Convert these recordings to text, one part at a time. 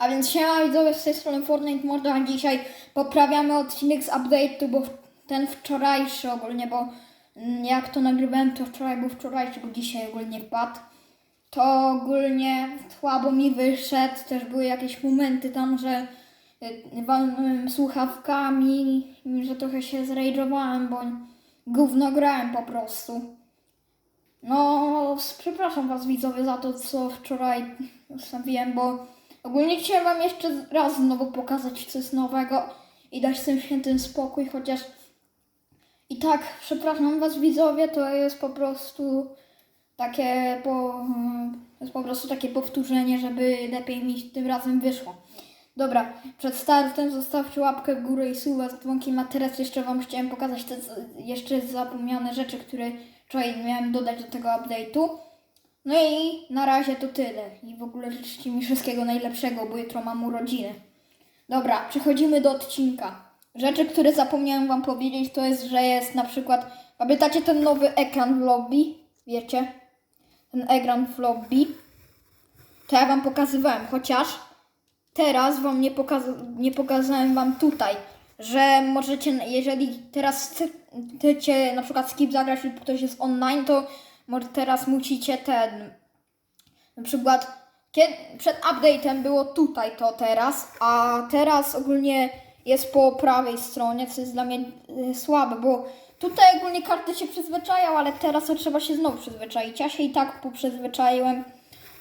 A więc siema widzowie z tej strony Fortnite Morda, a dzisiaj poprawiamy odcinek z update'u, bo ten wczorajszy ogólnie, bo mm, jak to nagrywałem to wczoraj był wczorajszy, bo dzisiaj ogólnie wpadł. To ogólnie słabo mi wyszedł, też były jakieś momenty tam, że y, walnąłem słuchawkami, że trochę się zrage'owałem, bo gówno grałem po prostu. No, przepraszam Was widzowie za to, co wczoraj zostawiłem, bo ogólnie chciałem Wam jeszcze raz znowu pokazać coś nowego i dać tym świętym spokój, chociaż i tak, przepraszam Was widzowie, to jest po prostu takie po, jest po prostu takie powtórzenie, żeby lepiej mi tym razem wyszło. Dobra, przed startem zostawcie łapkę w górę i suba z dzwonkiem, a teraz jeszcze Wam chciałem pokazać te jeszcze zapomniane rzeczy, które wczoraj miałem dodać do tego update'u. No i na razie to tyle. I w ogóle życzcie mi wszystkiego najlepszego, bo jutro mam urodziny. Dobra, przechodzimy do odcinka. Rzeczy, które zapomniałem Wam powiedzieć, to jest, że jest na przykład, pamiętacie ten nowy ekran w lobby? Wiecie? Ten ekran w lobby. To ja Wam pokazywałem, chociaż teraz Wam nie, pokaza- nie pokazałem Wam tutaj, że możecie, jeżeli teraz chce- chcecie na przykład skip zagrać lub ktoś jest online, to może teraz musicie ten, na przykład kiedy, przed update'em było tutaj to teraz, a teraz ogólnie jest po prawej stronie, co jest dla mnie y, słabe, bo tutaj ogólnie karty się przyzwyczają, ale teraz to trzeba się znowu przyzwyczaić. Ja się i tak poprzyzwyczaiłem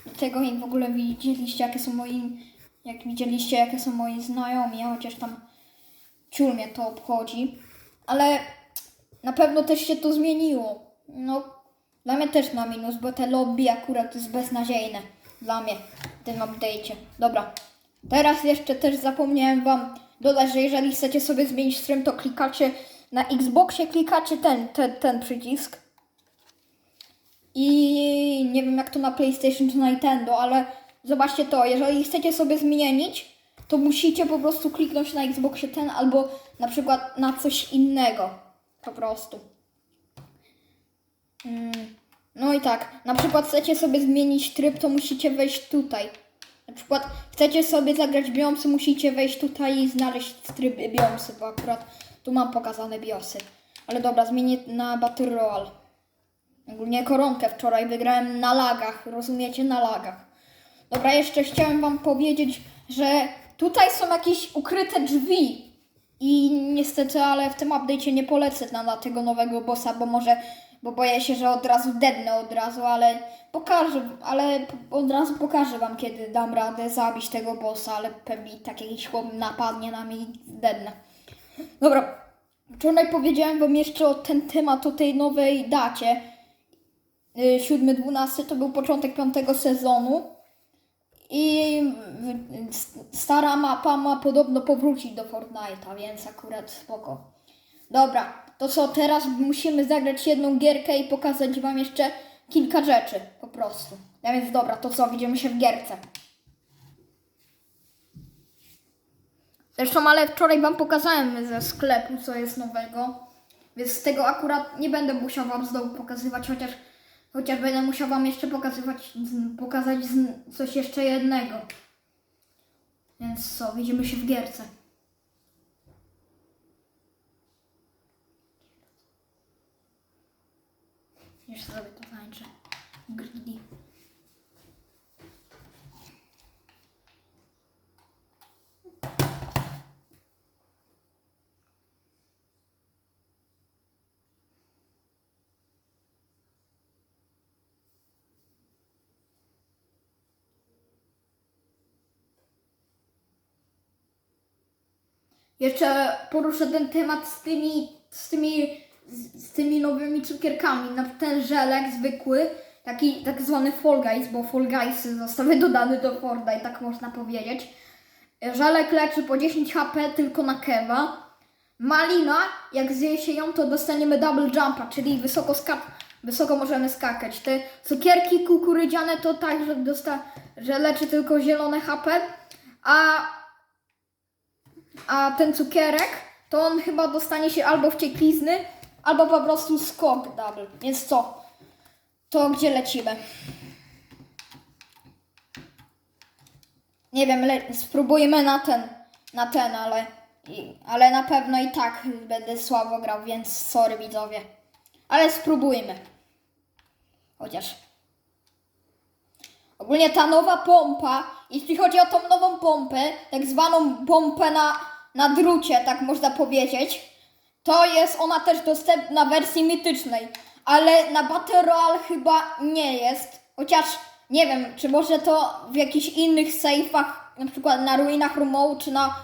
do tego i w ogóle widzieliście jakie są moi, jak widzieliście jakie są moi znajomi, chociaż tam ciul mnie to obchodzi, ale na pewno też się to zmieniło. No, dla mnie też na minus, bo te lobby akurat jest beznadziejne. Dla mnie w tym update'cie. Dobra. Teraz jeszcze też zapomniałem Wam dodać, że jeżeli chcecie sobie zmienić stream, to klikacie na Xboxie, klikacie ten, ten, ten przycisk. I nie wiem jak to na PlayStation czy na Nintendo, ale zobaczcie to, jeżeli chcecie sobie zmienić, to musicie po prostu kliknąć na Xboxie ten albo na przykład na coś innego. Po prostu. Mm, No i tak, na przykład chcecie sobie zmienić tryb, to musicie wejść tutaj. Na przykład chcecie sobie zagrać biomsy, musicie wejść tutaj i znaleźć tryb biomsy, bo akurat tu mam pokazane biosy. Ale dobra, zmienię na Battle Royale. Ogólnie koronkę wczoraj wygrałem na lagach, rozumiecie? Na lagach. Dobra, jeszcze chciałem Wam powiedzieć, że tutaj są jakieś ukryte drzwi. I niestety, ale w tym update'cie nie polecę na, na tego nowego bossa, bo może, bo boję się, że od razu dednę od razu, ale pokażę, ale od razu pokażę Wam, kiedy dam radę zabić tego bossa, ale pewnie tak jakiś chłop napadnie na mnie i dednę. Dobra, wczoraj powiedziałem Wam jeszcze o ten temat, o tej nowej dacie. Y, 7-12 to był początek piątego sezonu. I stara mapa ma podobno powrócić do Fortnite'a, więc akurat spoko. Dobra, to co, teraz musimy zagrać jedną gierkę i pokazać wam jeszcze kilka rzeczy, po prostu. A więc dobra, to co, widzimy się w gierce. Zresztą, ale wczoraj wam pokazałem ze sklepu, co jest nowego. Więc z tego akurat nie będę musiał wam znowu pokazywać, chociaż, chociaż będę musiał wam jeszcze pokazywać, pokazać coś jeszcze jednego. Więc co, widzimy się w gierce. Jeszcze sobie to tańczę. Greedy. Jeszcze poruszę ten temat z tymi, z tymi, z, z tymi nowymi cukierkami. Na ten żelek zwykły, taki tak zwany Fall Guys, bo Fall Guys zostały dodany do Fortnite, tak można powiedzieć. Żelek leczy po 10 HP tylko na kewa. Malina, jak zje się ją, to dostaniemy double jumpa, czyli wysoko, skak wysoko możemy skakać. Te cukierki kukurydziane to tak, że, dosta że leczy tylko zielone HP, a a ten cukierek, to on chyba dostanie się albo wścieklizny, albo po prostu skok double. Więc co? To gdzie lecimy? Nie wiem, le- spróbujmy na ten, na ten, ale, i, ale na pewno i tak będę słabo grał, więc sorry widzowie. Ale spróbujmy. Chociaż. Ogólnie ta nowa pompa, jeśli chodzi o tą nową pompę, tak zwaną pompę na, na drucie, tak można powiedzieć, to jest ona też dostępna w wersji mitycznej, ale na Battle Royale chyba nie jest. Chociaż nie wiem, czy może to w jakichś innych sejfach, na przykład na ruinach Rumołu, czy na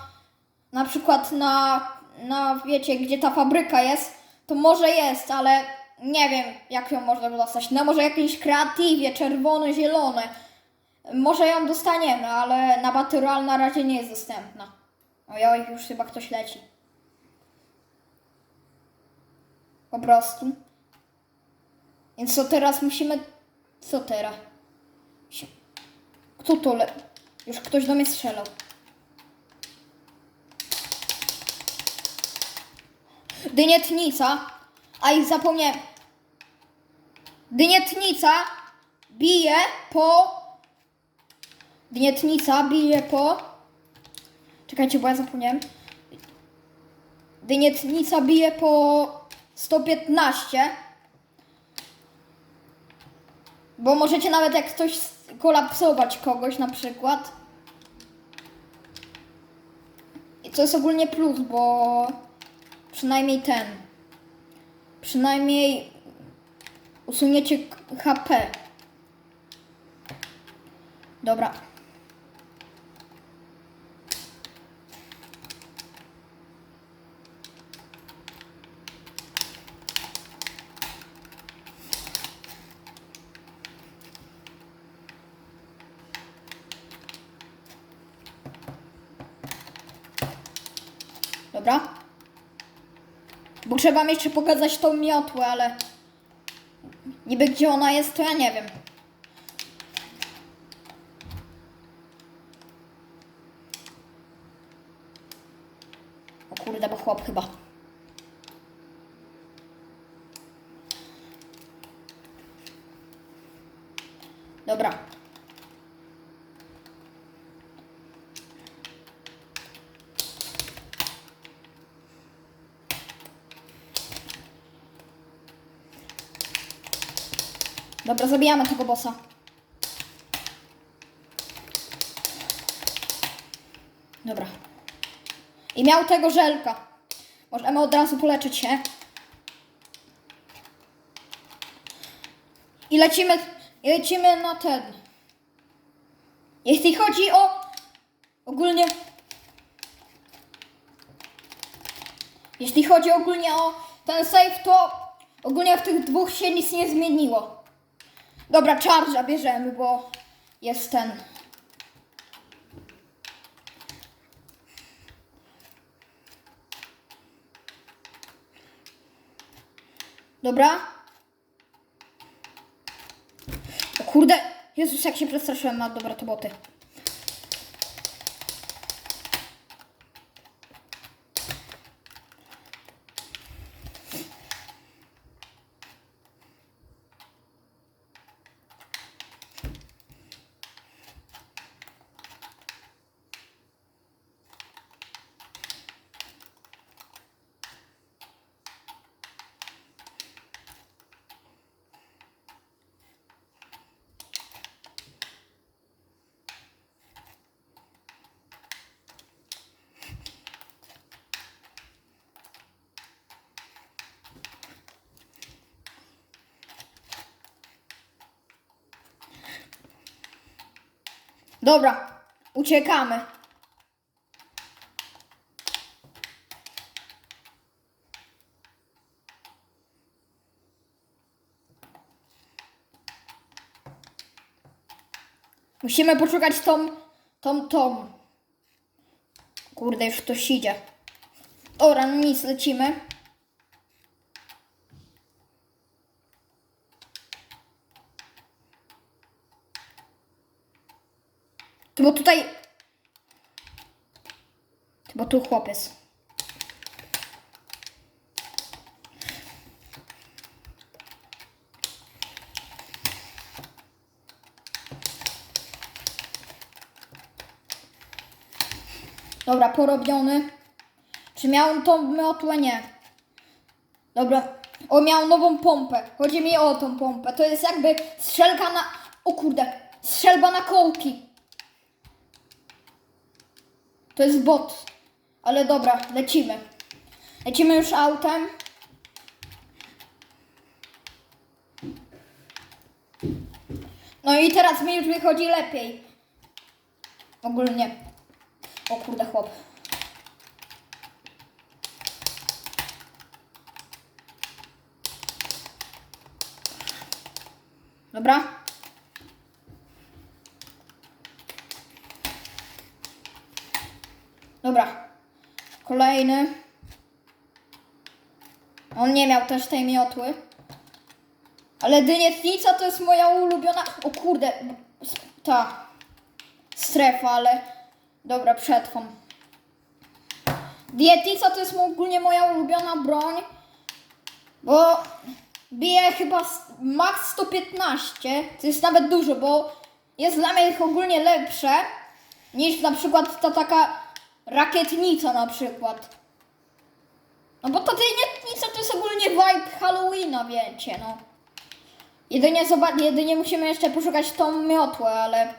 na przykład na, na wiecie, gdzie ta fabryka jest, to może jest, ale nie wiem, jak ją można dostać. No może jakieś kreatywie, czerwone, zielone. Może ją dostaniemy, ale na Battle Royale na razie nie jest dostępna. Ojoj, już chyba ktoś leci. Po prostu. Więc co teraz musimy... Co teraz? Kto to le... Już ktoś do mnie strzelał. Dynietnica. A i zapomniałem. Dynietnica bije po. Dynietnica bije po. Czekajcie, bo ja zapomniałem. Dynietnica bije po 115. Bo możecie nawet jak ktoś kolapsować kogoś na przykład. I to jest ogólnie plus, bo przynajmniej ten. Przynajmniej usuniecie HP. Dobra. Trzeba mi jeszcze pokazać tą miotłę, ale niby gdzie ona jest, to ja nie wiem. O kurde, bo chłop chyba. Dobra. Dobra, zabijamy tego bossa. Dobra. I miał tego żelka. Możemy od razu poleczyć się. I lecimy, i lecimy na ten. Jeśli chodzi o ogólnie. Jeśli chodzi ogólnie o ten save, to ogólnie w tych dwóch się nic nie zmieniło. Dobra, charge'a bierzemy, bo jest ten. Dobra. O kurde, Jezus, jak się przestraszyłem. A dobra, to boty. Dobra, uciekamy. Musimy poszukać tą, tą, tą. Kurde, już ktoś idzie. Dobra, no nic, lecimy. Bo tutaj... Bo tu chłopiec. Dobra, porobiony. Czy miał tą miotłę? Nie. Dobra. O, miał nową pompę. Chodzi mi o tą pompę. To jest jakby strzelka na... O kurde. Strzelba na kołki. To jest bot. Ale dobra, lecimy. Lecimy już autem. No i teraz mi już wychodzi lepiej. Ogólnie. O kurde, chłop. Dobra. Dobra. Kolejny. On nie miał też tej miotły. Ale dynietnica to jest moja ulubiona. O kurde, ta strefa, ale dobra, przetrwam. Dietnica to jest ogólnie moja ulubiona broń, bo bije chyba max 115, to jest nawet dużo, bo jest dla mnie ich ogólnie lepsze niż na przykład ta taka rakietnica na przykład. No bo ta dynietnica to jest ogólnie vibe Halloweena, wiecie, no. Jedynie jedynie musimy jeszcze poszukać tą miotłę, ale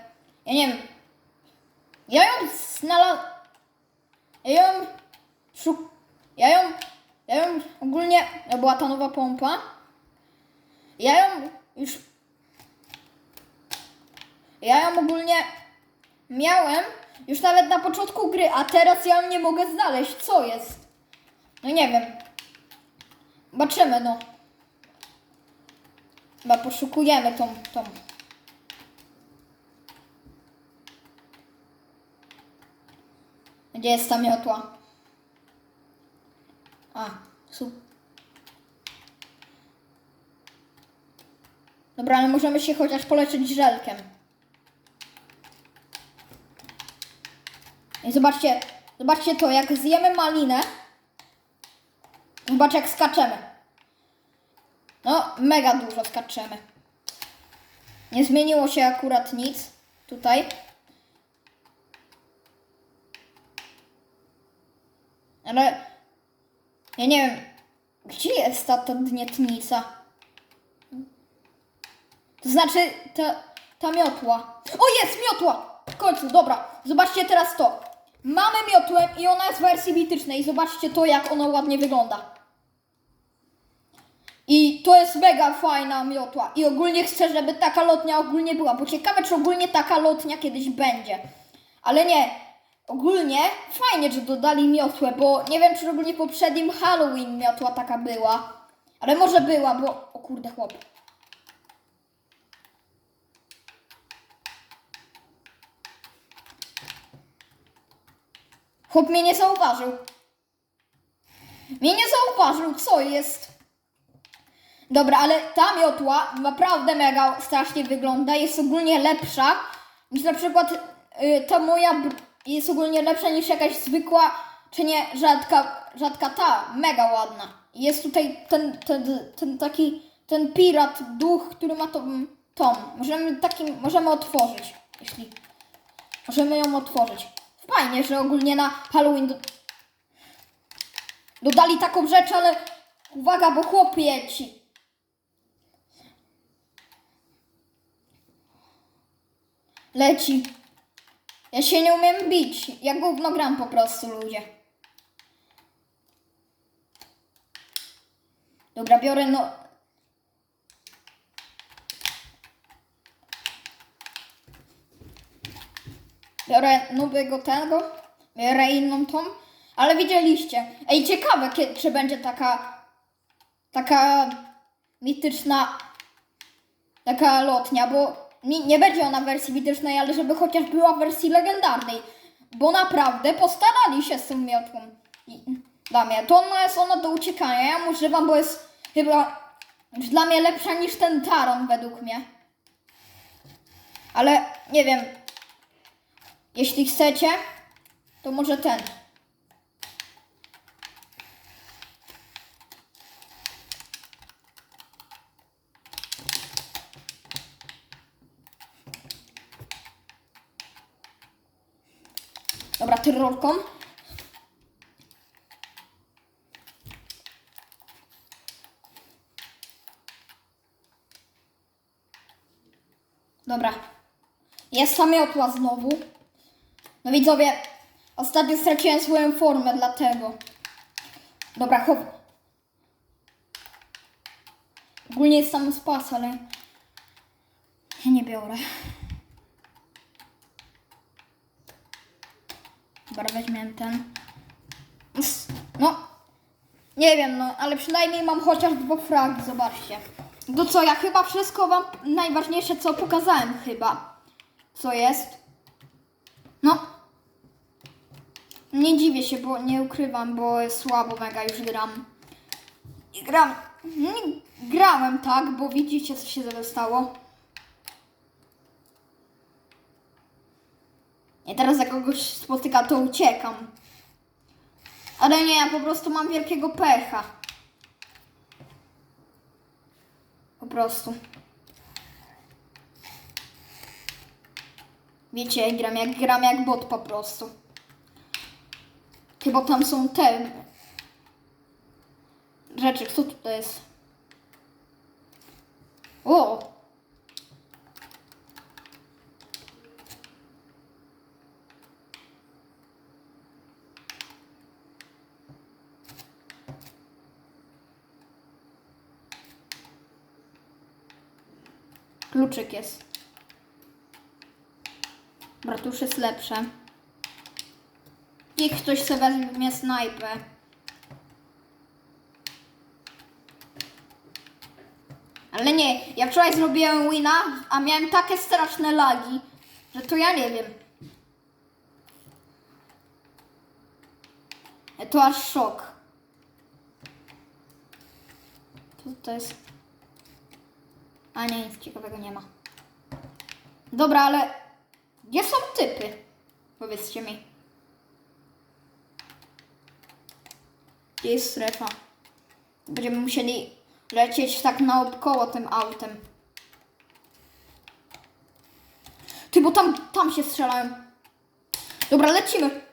ja nie wiem. Ja ją znalazłem. Ja ją szuk... Ja ją... Ja ją ogólnie... To była ta nowa pompa. Ja ją już... Ja ją ogólnie miałem już nawet na początku gry, a teraz ja nie mogę znaleźć. Co jest? No nie wiem. Zobaczymy, no. Chyba poszukujemy tą, tą. Gdzie jest ta miotła? A, su. Dobra, ale możemy się chociaż poleczyć żelkiem. I zobaczcie, zobaczcie to, jak zjemy malinę, zobacz jak skaczemy. No, mega dużo skaczemy. Nie zmieniło się akurat nic tutaj. Ale ja nie wiem, gdzie jest ta, ta dnietnica? To znaczy ta, ta miotła. O, jest miotła! W końcu, dobra. Zobaczcie teraz to. Mamy miotłę i ona jest w wersji mitycznej. Zobaczcie to, jak ona ładnie wygląda. I to jest mega fajna miotła. I ogólnie chcę, żeby taka lotnia ogólnie była. Bo ciekawe, czy ogólnie taka lotnia kiedyś będzie. Ale nie. Ogólnie fajnie, że dodali miotłę, bo nie wiem, czy ogólnie poprzednim Halloween miotła taka była. Ale może była, bo... O kurde, chłop. Chłop mnie nie zauważył. Mnie nie zauważył, co jest? Dobra, ale ta miotła naprawdę mega strasznie wygląda. Jest ogólnie lepsza niż na przykład y, ta moja jest ogólnie lepsza niż jakaś zwykła, czy nie rzadka, rzadka ta. Mega ładna. Jest tutaj ten, ten, ten taki, ten pirat, duch, który ma tą, tą. Możemy takim, możemy otworzyć, jeśli możemy ją otworzyć. Fajnie, że ogólnie na Halloween do, dodali taką rzecz, ale uwaga, bo chłopie ci. Leci. Ja się nie umiem bić. Ja gówno gram po prostu, ludzie. Dobra, biorę no... Biorę nowego tego, biorę inną tą, ale widzieliście. Ej, ciekawe, kie- czy będzie taka, taka mityczna, taka lotnia, bo nie, nie będzie ona w wersji mitycznej, ale żeby chociaż była w wersji legendarnej, bo naprawdę postarali się z tą miotłą. Dla mnie, to ona jest ona do uciekania, ja używam, bo jest chyba dla mnie lepsza niż ten taron według mnie. Ale nie wiem, jeśli chcecie, to może ten. Dobra, tyrolką. Dobra. Jest samiotła znowu. No widzowie, ostatnio straciłem swoją formę, dlatego. Dobra, hop. Ogólnie jest sam spas, ale ja nie biorę. Dobra, weźmiemy ten. No, nie wiem, no, ale przynajmniej mam chociaż dwa fragi, zobaczcie. To co, ja chyba wszystko wam, najważniejsze co pokazałem chyba. Co jest? No. Nie dziwię się, bo nie ukrywam, bo słabo mega już gram. I gram, nie, grałem tak, bo widzicie co się stało. I teraz jak kogoś spotyka, to uciekam. Ale nie, ja po prostu mam wielkiego pecha. Po prostu. Wiecie, gram jak, gram jak bot po prostu. Chyba tam są te rzeczy. Kto tutaj jest? O! Kluczyk jest. Dobra, tu już jest lepsze. Niech ktoś sobie weźmie snajpę. Ale nie, ja wczoraj zrobiłem wina, a miałem takie straszne lagi, że to ja nie wiem. To aż szok. Co to jest? A nie, nic ciekawego nie ma. Dobra, ale gdzie są typy? Powiedzcie mi. Gdzie jest strefa? Będziemy musieli lecieć tak naokoło tym autem. Ty, bo tam, tam się strzelają. Dobra, lecimy.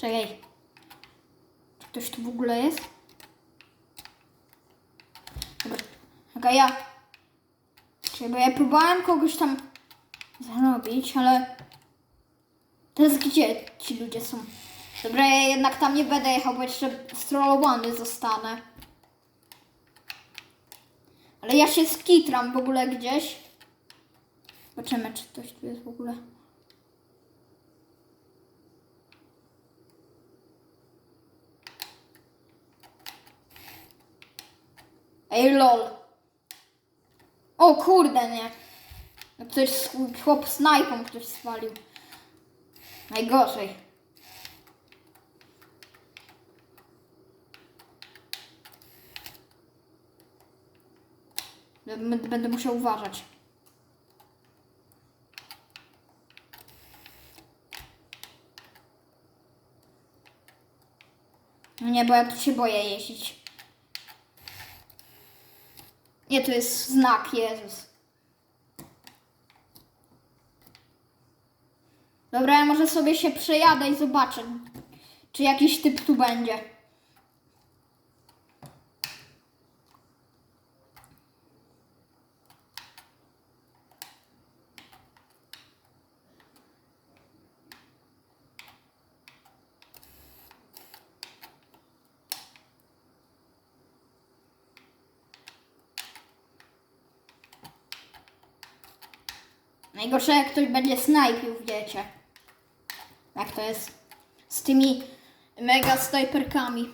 Czekaj. Czy ktoś tu w ogóle jest? Dobra. Czekaj, ja. Czekaj, bo ja próbowałem kogoś tam zarobić, ale... Teraz gdzie ci ludzie są? Dobra, ja jednak tam nie będę jechał, bo jeszcze strollowany zostanę. Ale ja się skitram w ogóle gdzieś. Zobaczymy, czy ktoś tu jest w ogóle. Ej, lol. O kurde, nie. No Ktoś, chłop snajpą ktoś spalił. Najgorzej. Będę musiał uważać. No nie, bo ja tu się boję jeździć. Nie, to jest znak, Jezus. Dobra, ja może sobie się przejadę i zobaczę, czy jakiś typ tu będzie. Najgorsze jak ktoś będzie snajpił, wiecie. Jak to jest z tymi mega snajperkami.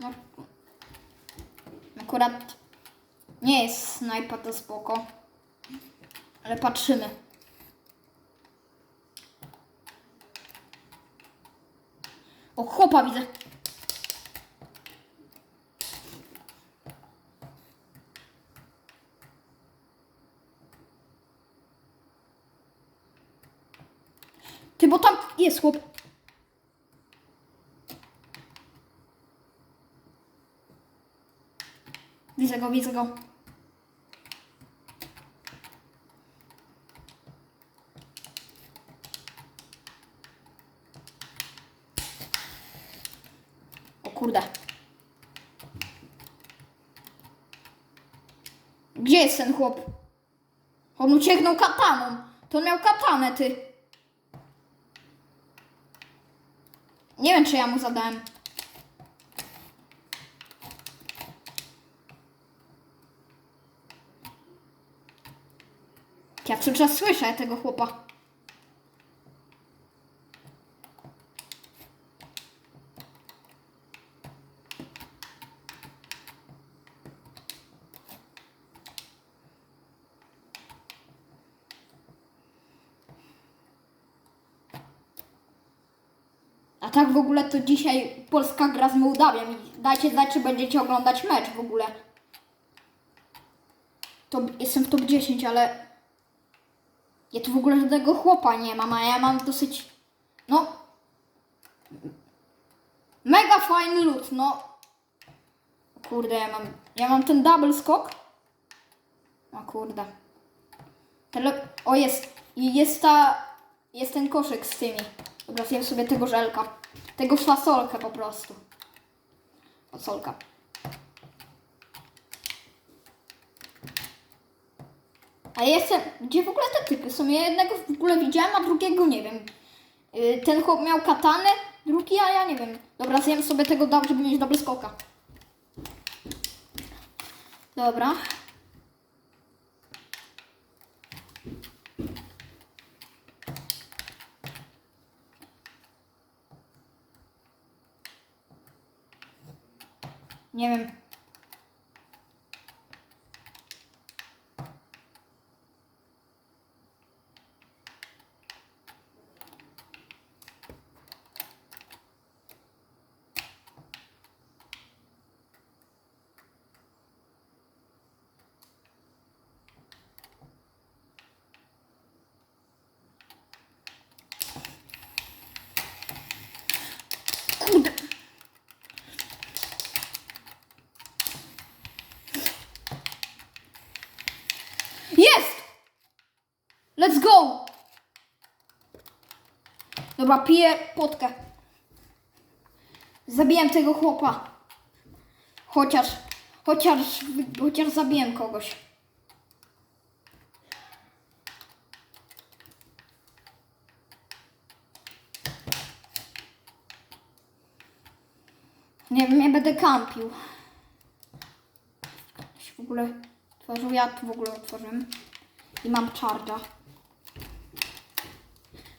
No, akurat nie jest snajpa to spoko. Ale patrzymy. O, chłopa widzę. jest chłop. Widzę go, widzę go. O kurde. Gdzie jest ten chłop? On ucieknął kataną. To miał katanę, ty. Nie wiem, czy ja mu zadałem. Ja cały czas słyszę tego chłopa. A tak w ogóle to dzisiaj Polska gra z Mołdawią i dajcie znać, czy będziecie oglądać mecz w ogóle. To jestem w top 10, ale ja tu w ogóle żadnego chłopa nie mam, a ja mam dosyć, no, mega fajny lód, no. Kurde, ja mam, ja mam ten double skok. O kurde. Tele... O jest, jest ta, jest ten koszyk z tymi. Dobra, sobie tego żelka. Tego fasolkę po prostu. Fasolka. A jestem. Gdzie w ogóle te typy są? Ja jednego w ogóle widziałem, a drugiego nie wiem. Yy, ten chłop miał katanę, drugi, a ja nie wiem. Dobra, zjem sobie tego dam, żeby mieć dobry skoka. Dobra. Nie wiem. Kurde. Jest! Let's go! Dobra, piję potkę. Zabiłem tego chłopa. Chociaż, chociaż, chociaż zabiłem kogoś. Nie wiem, ja będę kampił. W ogóle tworzył, ja tu w ogóle otworzyłem. I mam charge'a.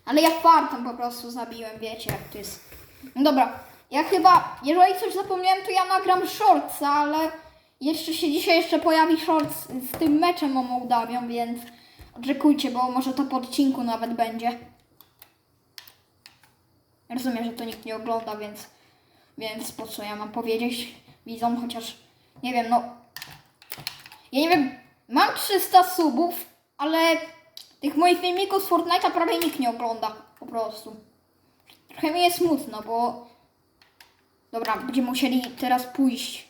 Ale ja fartem po prostu zabiłem, wiecie jak to jest. No dobra, ja chyba, jeżeli coś zapomniałem, to ja nagram shortsa, ale jeszcze się dzisiaj jeszcze pojawi shorts z tym meczem o Mołdawią, więc oczekujcie, bo może to po odcinku nawet będzie. Rozumiem, że to nikt nie ogląda, więc, więc po co ja mam powiedzieć widzom, chociaż nie wiem, no ja nie wiem, mam 300 subów, ale tych moich filmików z Fortnite'a prawie nikt nie ogląda, po prostu. Trochę mi jest smutno, bo... Dobra, będziemy musieli teraz pójść.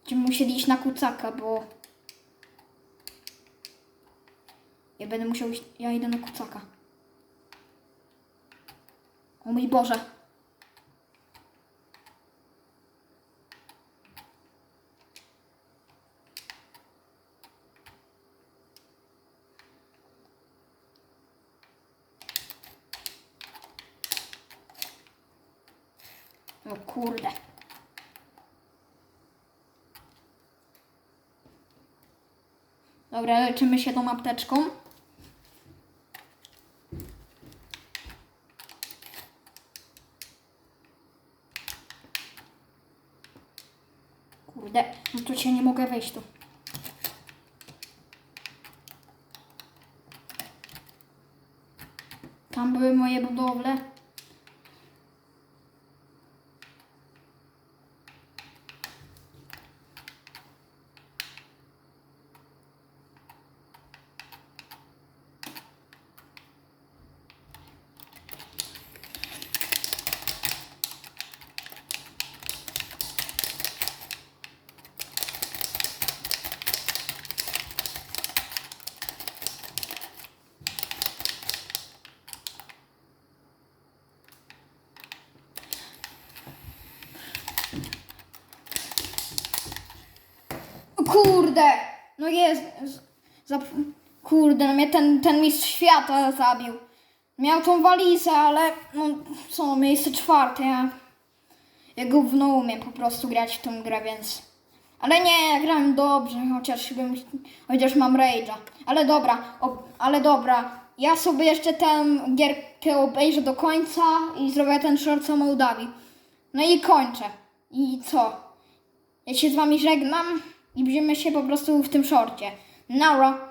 Będziemy musieli iść na kucaka, bo... Ja będę musiał iść... Ja idę na kucaka. O mój Boże. O kurde. Dobra, leczymy się tą apteczką. Kurde, no tu się nie mogę wejść tu. Tam były moje budowle. O Kurde! No jest. Zap... Kurde, no mnie ten, ten mistrz świata zabił. Miał tą walizę, ale no co, miejsce czwarte. Ja, ja gówno umiem po prostu grać w tą grę, więc. Ale nie, ja grałem dobrze, chociaż bym, chociaż mam rage'a. Ale dobra, ale dobra. Ja sobie jeszcze tę gierkę obejrzę do końca i zrobię ten short o Mołdawii. No i kończę. I co? Ja się z wami żegnam i widzimy się po prostu w tym shorcie. Nara.